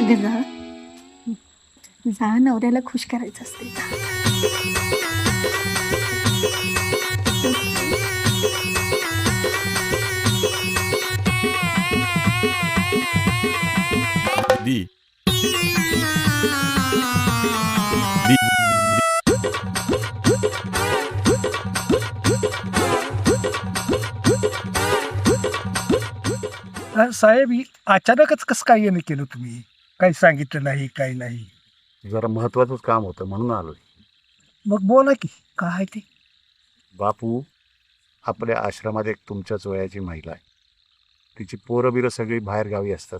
अगं जा जा नवऱ्याला खुश करायचं असते. दी दी साहेब ही अचानकच कसं काय येणं केलं तुम्ही काही सांगितलं नाही काही नाही. जरा महत्वाचंच काम होतं म्हणून आलोय. मग बोला की काय आहे ते? बापू आपल्या आश्रमात एक तुमच्याच वयाची महिला आहे. तिची पोरं बिरं सगळी बाहेर गावी असतात.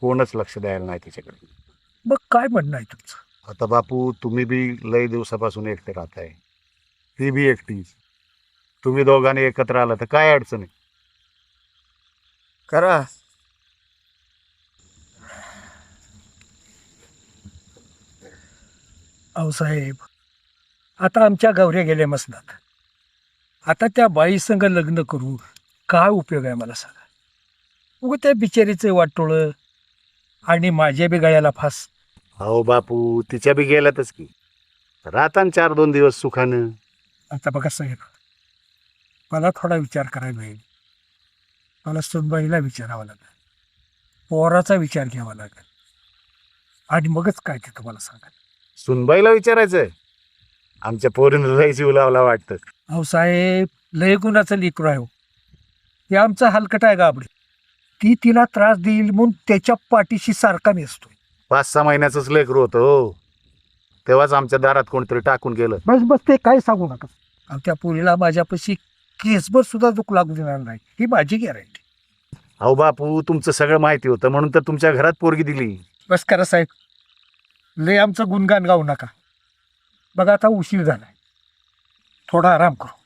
कोणच लक्ष द्यायला नाही तिच्याकडे. मग काय म्हणणं आहे तुमचं? आता बापू तुम्ही बी लई दिवसापासून एकटे राहताय. ती बी एकटीच. तुम्ही दोघांनी एकत्र आला तर काय अडचण आहे? करा. अहो साहेब आता आमच्या गौऱ्या गेल्या मसनात. आता त्या बाईसंग लग्न करू काय उपयोग आहे मला सांगा? उगं त्या बिचारीचं वाटोळं आणि माझ्या बी गळ्याला फास. अहो बापू तिच्या बी गेल्यातच की. राहता न चार दोन दिवस सुखानं. आता बघा साहेब मला थोडा विचार करायला होईल. मला सुनबाईला विचारावं लागेल. पोराचा विचार घ्यावा लागेल. आणि मगच काय ते तुम्हाला सांगा सुनबाईला विचारायचंय. आमच्या पोरीनं जीव लावला वाटतं. अहो साहेब लय गुणाचं लेकरू आहे हो. हे आमचा हलकट आहे गाबडे. ती तिला त्रास देईल म्हणून त्याच्या पाठीशी सारखा मी असतोय. पाच सहा महिन्याचंच लेकरू होतं हो. तेव्हाच आमच्या दारात कोणतरी टाकून गेलं. बस बस ते काय सांगू नका. त्या पोरीला माझ्यापाशी केसभर सुद्धा दुःख लागू देणार नाही. ही माझी गॅरंटी. अहो बापू तुमचं सगळं माहिती होतं म्हणून तर तुमच्या घरात पोरगी दिली. बस करा साहेब. लय आमचं गुणगान गाऊ नका. बघा आता उशीर झालाय. थोडा आराम करू.